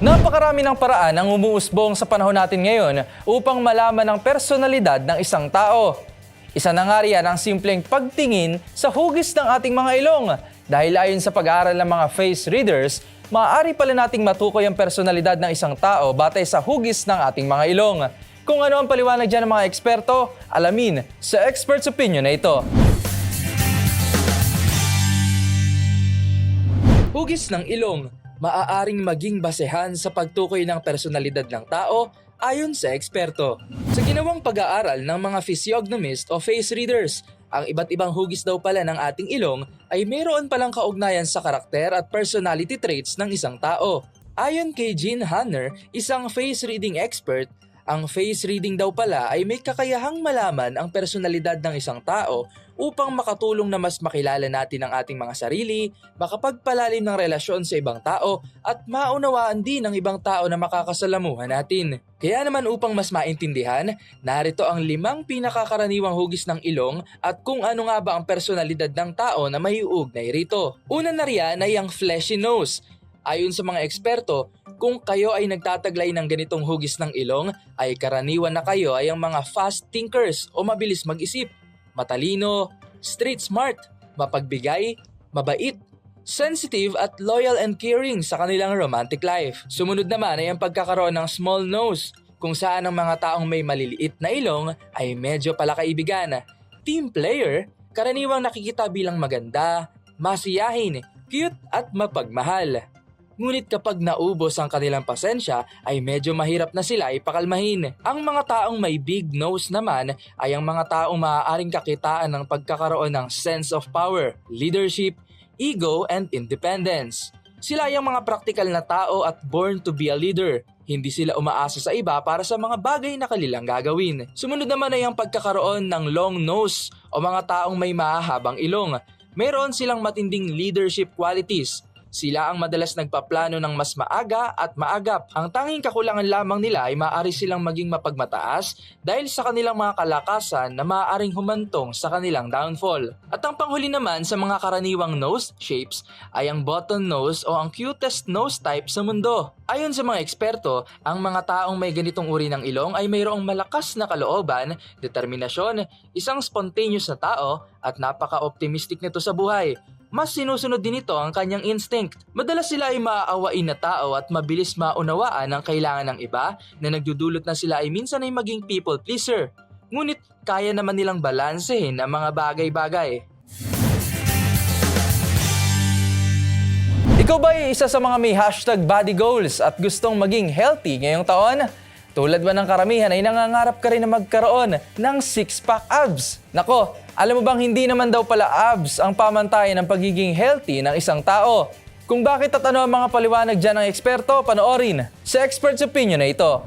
Napakarami ng paraan ang umuusbong sa panahon natin ngayon upang malaman ang personalidad ng isang tao. Isa na nga riyan ang simpleng pagtingin sa hugis ng ating mga ilong. Dahil ayon sa pag-aaral ng mga face readers, maaari pala nating matukoy ang personalidad ng isang tao batay sa hugis ng ating mga ilong. Kung ano ang paliwanag dyan ng mga eksperto, alamin sa Expert's Opinion na ito. Hugis ng ilong maaaring maging basehan sa pagtukoy ng personalidad ng tao ayon sa eksperto. Sa ginawang pag-aaral ng mga physiognomist o face readers, ang iba't ibang hugis daw pala ng ating ilong ay mayroon palang kaugnayan sa karakter at personality traits ng isang tao. Ayon kay Jean Hanner, isang face reading expert, ang face reading daw pala ay may kakayahang malaman ang personalidad ng isang tao upang makatulong na mas makilala natin ang ating mga sarili, makapagpalalim ng relasyon sa ibang tao at maunawaan din ang ibang tao na makakasalamuhan natin. Kaya naman upang mas maintindihan, narito ang limang pinakakaraniwang hugis ng ilong at kung ano nga ba ang personalidad ng tao na may uugnay rito. Una na riyan ay ang fleshy nose. Ayon sa mga eksperto, kung kayo ay nagtataglay ng ganitong hugis ng ilong, ay karaniwan na kayo ay ang mga fast thinkers o mabilis mag-isip, matalino, street smart, mapagbigay, mabait, sensitive at loyal and caring sa kanilang romantic life. Sumunod naman ay ang pagkakaroon ng small nose, kung saan ang mga taong may maliliit na ilong ay medyo palakaibigan. Team player, karaniwang nakikita bilang maganda, masiyahin, cute at mapagmahal. Ngunit kapag naubos ang kanilang pasensya ay medyo mahirap na sila ipakalmahin. Ang mga taong may big nose naman ay ang mga taong maaaring kakitaan ng pagkakaroon ng sense of power, leadership, ego, and independence. Sila ay ang mga praktikal na tao at born to be a leader. Hindi sila umaasa sa iba para sa mga bagay na kanilang gagawin. Sumunod naman ay ang pagkakaroon ng long nose o mga taong may mahahabang ilong. Mayroon silang matinding leadership qualities sila ang madalas nagpaplano ng mas maaga at maagap. Ang tanging kakulangan lamang nila ay maaari silang maging mapagmataas dahil sa kanilang mga kalakasan na maaaring humantong sa kanilang downfall. At ang panghuli naman sa mga karaniwang nose shapes ay ang button nose o ang cutest nose type sa mundo. Ayon sa mga eksperto, ang mga taong may ganitong uri ng ilong ay mayroong malakas na kalooban, determinasyon, isang spontaneous na tao at napaka-optimistic nito sa buhay mas sinusunod din ito ang kanyang instinct. Madalas sila ay maaawain na tao at mabilis maunawaan ang kailangan ng iba na nagdudulot na sila ay minsan ay maging people pleaser. Ngunit kaya naman nilang balansehin ang mga bagay-bagay. Ikaw ba ay isa sa mga may hashtag body goals at gustong maging healthy ngayong taon? Tulad ba ng karamihan ay nangangarap ka rin na magkaroon ng six-pack abs? Nako, alam mo bang hindi naman daw pala abs ang pamantayan ng pagiging healthy ng isang tao? Kung bakit at ano ang mga paliwanag dyan ng eksperto, panoorin sa Expert's Opinion na ito.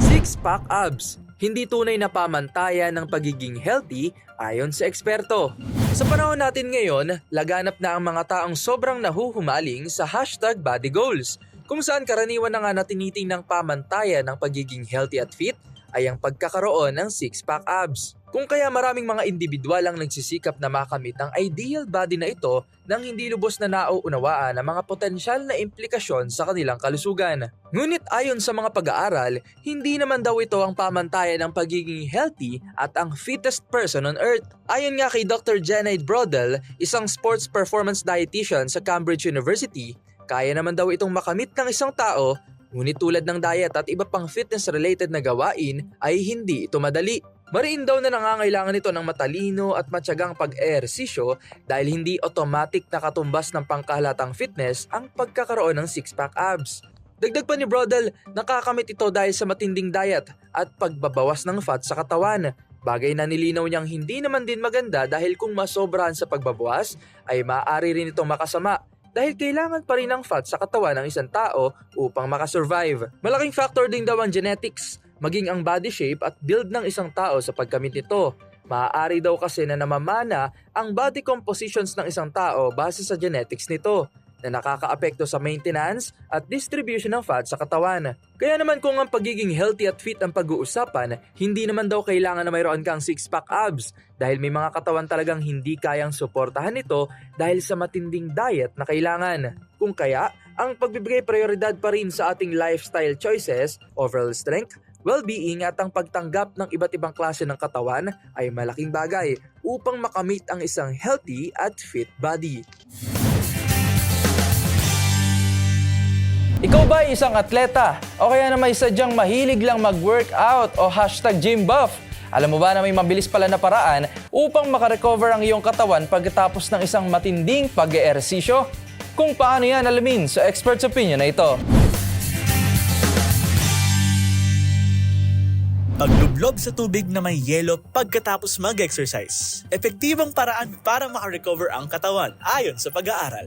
Six-pack abs hindi tunay na pamantayan ng pagiging healthy ayon sa eksperto. Sa panahon natin ngayon, laganap na ang mga taong sobrang nahuhumaling sa hashtag body goals, kung saan karaniwan na nga na tiniting ng pamantayan ng pagiging healthy at fit ay ang pagkakaroon ng six-pack abs. Kung kaya maraming mga individual ang nagsisikap na makamit ang ideal body na ito nang hindi lubos na nauunawaan ang mga potensyal na implikasyon sa kanilang kalusugan. Ngunit ayon sa mga pag-aaral, hindi naman daw ito ang pamantayan ng pagiging healthy at ang fittest person on earth. Ayon nga kay Dr. Janet Brodel, isang sports performance dietitian sa Cambridge University, kaya naman daw itong makamit ng isang tao Ngunit tulad ng diet at iba pang fitness-related na gawain ay hindi ito madali. Mariin daw na nangangailangan ito ng matalino at matyagang pag-ehersisyo dahil hindi automatic na katumbas ng pangkahalatang fitness ang pagkakaroon ng six-pack abs. Dagdag pa ni Brodel, nakakamit ito dahil sa matinding diet at pagbabawas ng fat sa katawan. Bagay na nilinaw niyang hindi naman din maganda dahil kung masobrahan sa pagbabawas ay maaari rin itong makasama dahil kailangan pa rin ng fat sa katawan ng isang tao upang makasurvive. Malaking factor din daw ang genetics, maging ang body shape at build ng isang tao sa pagkamit nito. Maaari daw kasi na namamana ang body compositions ng isang tao base sa genetics nito na nakakaapekto sa maintenance at distribution ng fat sa katawan. Kaya naman kung ang pagiging healthy at fit ang pag-uusapan, hindi naman daw kailangan na mayroon kang six-pack abs dahil may mga katawan talagang hindi kayang suportahan ito dahil sa matinding diet na kailangan. Kung kaya, ang pagbibigay prioridad pa rin sa ating lifestyle choices, overall strength, well-being at ang pagtanggap ng iba't ibang klase ng katawan ay malaking bagay upang makamit ang isang healthy at fit body. Ikaw ba ay isang atleta o kaya na may sadyang mahilig lang mag-workout o hashtag gym buff? Alam mo ba na may mabilis pala na paraan upang makarecover ang iyong katawan pagkatapos ng isang matinding pag-eehersisyo? Kung paano yan alamin sa expert's opinion na ito. Paglublob sa tubig na may yelo pagkatapos mag-exercise. Epektibang paraan para makarecover ang katawan ayon sa pag-aaral.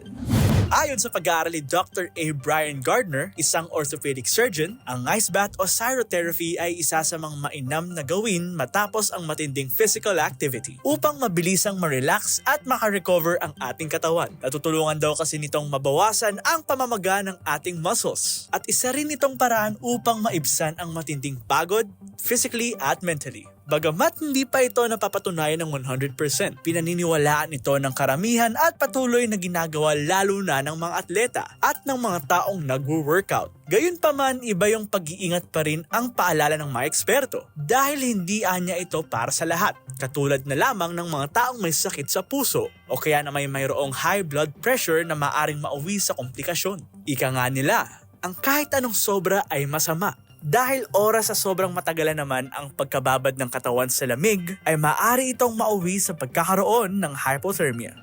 Ayon sa pag-aaral ni Dr. A. Brian Gardner, isang orthopedic surgeon, ang ice bath o cryotherapy ay isa sa mga mainam na gawin matapos ang matinding physical activity upang mabilisang ma-relax at makarecover ang ating katawan. Natutulungan daw kasi nitong mabawasan ang pamamaga ng ating muscles at isa rin itong paraan upang maibsan ang matinding pagod, physically at mentally. Bagamat hindi pa ito napapatunayan ng 100%, pinaniniwalaan ito ng karamihan at patuloy na ginagawa lalo na ng mga atleta at ng mga taong nagwo-workout. Gayunpaman, iba yung pag-iingat pa rin ang paalala ng mga eksperto dahil hindi anya ito para sa lahat. Katulad na lamang ng mga taong may sakit sa puso o kaya na may mayroong high blood pressure na maaring mauwi sa komplikasyon. Ika nga nila, ang kahit anong sobra ay masama dahil oras sa sobrang matagalan naman ang pagkababad ng katawan sa lamig, ay maaari itong mauwi sa pagkakaroon ng hypothermia.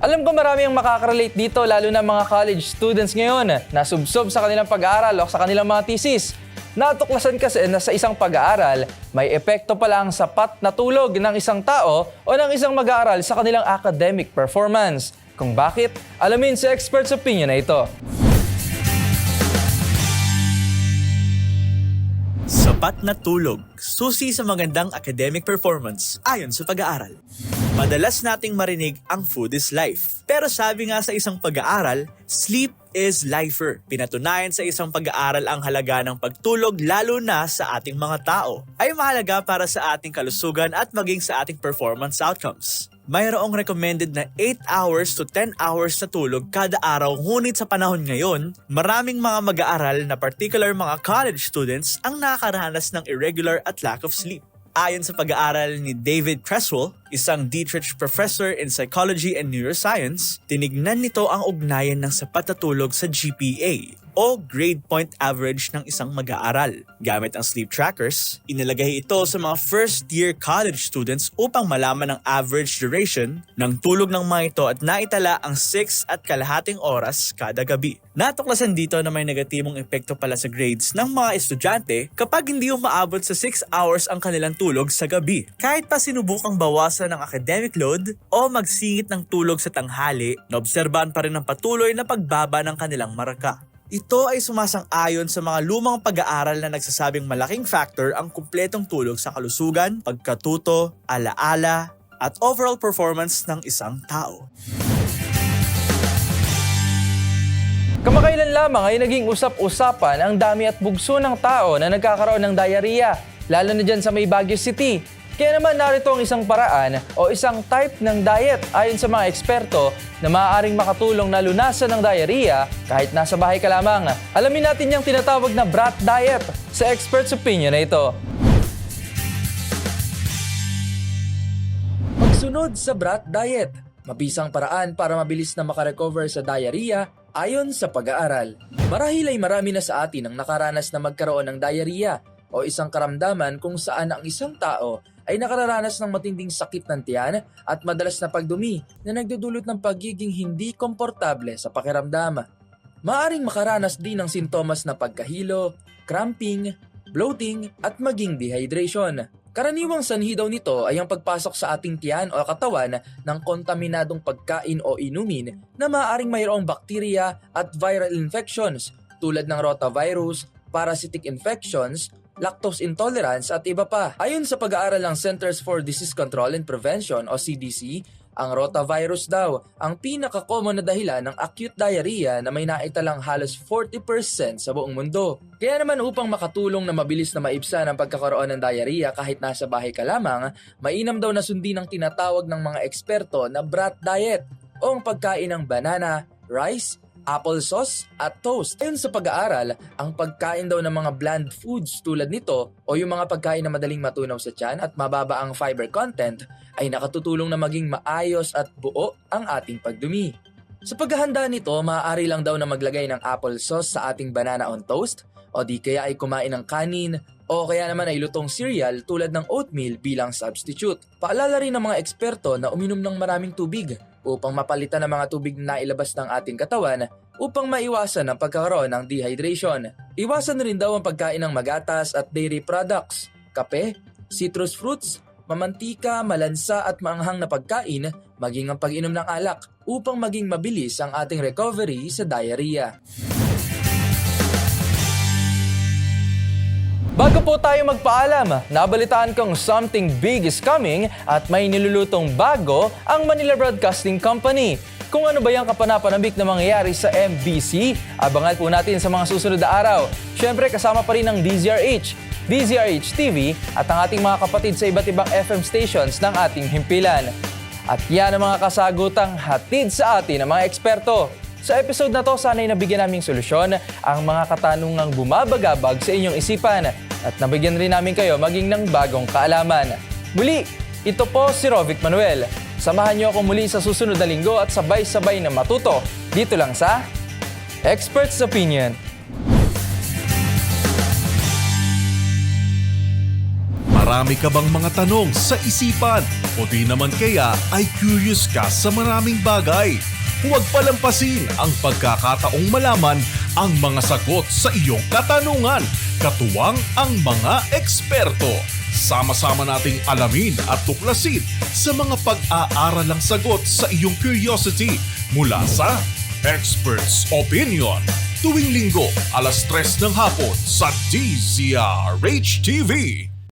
Alam ko marami ang makakarelate dito lalo na mga college students ngayon na subsob sa kanilang pag-aaral o sa kanilang mga thesis. Natuklasan kasi na sa isang pag-aaral, may epekto pala ang sapat na tulog ng isang tao o ng isang mag-aaral sa kanilang academic performance. Kung bakit, alamin sa expert's opinion na ito. Sapat na tulog, susi sa magandang academic performance ayon sa pag-aaral. Madalas nating marinig ang food is life. Pero sabi nga sa isang pag-aaral, sleep is lifer. Pinatunayan sa isang pag-aaral ang halaga ng pagtulog lalo na sa ating mga tao. Ay mahalaga para sa ating kalusugan at maging sa ating performance outcomes. Mayroong recommended na 8 hours to 10 hours na tulog kada araw ngunit sa panahon ngayon, maraming mga mag-aaral na particular mga college students ang nakakaranas ng irregular at lack of sleep. Ayon sa pag-aaral ni David Creswell, isang Dietrich professor in psychology and neuroscience, tinignan nito ang ugnayan ng sapat na tulog sa GPA o grade point average ng isang mag-aaral. Gamit ang sleep trackers, inilagay ito sa mga first year college students upang malaman ang average duration ng tulog ng mga ito at naitala ang 6 at kalahating oras kada gabi. Natuklasan dito na may negatibong epekto pala sa grades ng mga estudyante kapag hindi umaabot sa 6 hours ang kanilang tulog sa gabi. Kahit pa sinubukang bawasan ng academic load o magsingit ng tulog sa tanghali, naobserbahan pa rin ang patuloy na pagbaba ng kanilang maraka. Ito ay sumasang-ayon sa mga lumang pag-aaral na nagsasabing malaking factor ang kumpletong tulog sa kalusugan, pagkatuto, alaala, at overall performance ng isang tao. Kamakailan lamang ay naging usap-usapan ang dami at bugso ng tao na nagkakaroon ng diarrhea, lalo na dyan sa may Baguio City. Kaya naman narito ang isang paraan o isang type ng diet ayon sa mga eksperto na maaaring makatulong na lunasan ng diarrhea kahit nasa bahay ka lamang. Alamin natin yung tinatawag na brat diet sa expert's opinion na ito. Pagsunod sa brat diet, mabisang paraan para mabilis na makarecover sa diarrhea ayon sa pag-aaral. Marahil ay marami na sa atin ang nakaranas na magkaroon ng diarrhea o isang karamdaman kung saan ang isang tao ay nakararanas ng matinding sakit ng tiyan at madalas na pagdumi na nagdudulot ng pagiging hindi komportable sa pakiramdam. Maaring makaranas din ng sintomas na pagkahilo, cramping, bloating at maging dehydration. Karaniwang sanhi daw nito ay ang pagpasok sa ating tiyan o katawan ng kontaminadong pagkain o inumin na maaaring mayroong bakterya at viral infections tulad ng rotavirus, parasitic infections, lactose intolerance at iba pa. Ayon sa pag-aaral ng Centers for Disease Control and Prevention o CDC, ang rotavirus daw ang pinaka-common na dahilan ng acute diarrhea na may naitalang halos 40% sa buong mundo. Kaya naman upang makatulong na mabilis na maibsan ang pagkakaroon ng diarrhea kahit nasa bahay ka lamang, mainam daw na sundin ang tinatawag ng mga eksperto na brat diet o ang pagkain ng banana, rice, applesauce at toast. Ayon sa pag-aaral, ang pagkain daw ng mga bland foods tulad nito o yung mga pagkain na madaling matunaw sa tiyan at mababa ang fiber content ay nakatutulong na maging maayos at buo ang ating pagdumi. Sa paghahanda nito, maaari lang daw na maglagay ng applesauce sa ating banana on toast o di kaya ay kumain ng kanin o kaya naman ay lutong cereal tulad ng oatmeal bilang substitute. Paalala rin ng mga eksperto na uminom ng maraming tubig upang mapalitan ang mga tubig na nailabas ng ating katawan upang maiwasan ang pagkakaroon ng dehydration. Iwasan rin daw ang pagkain ng magatas at dairy products, kape, citrus fruits, mamantika, malansa at maanghang na pagkain, maging ang pag-inom ng alak upang maging mabilis ang ating recovery sa diarrhea. Bago po tayo magpaalam, nabalitaan kong something big is coming at may nilulutong bago ang Manila Broadcasting Company. Kung ano ba yung kapanapanabik na mangyayari sa MBC, abangan po natin sa mga susunod na araw. Siyempre kasama pa rin ang DZRH, DZRH TV at ang ating mga kapatid sa iba't ibang FM stations ng ating himpilan. At yan ang mga kasagutang hatid sa atin ng mga eksperto. Sa episode na to, sana'y nabigyan naming solusyon ang mga katanungang bumabagabag sa inyong isipan at nabigyan rin namin kayo maging ng bagong kaalaman. Muli, ito po si Rovic Manuel. Samahan niyo ako muli sa susunod na linggo at sabay-sabay na matuto dito lang sa Expert's Opinion. Marami ka bang mga tanong sa isipan o di naman kaya ay curious ka sa maraming bagay? Huwag palampasin ang pagkakataong malaman ang mga sagot sa iyong katanungan. Katuwang ang mga eksperto. Sama-sama nating alamin at tuklasin sa mga pag-aaralang sagot sa iyong curiosity mula sa Experts Opinion. Tuwing linggo, alas 3 ng hapon sa DZRH TV.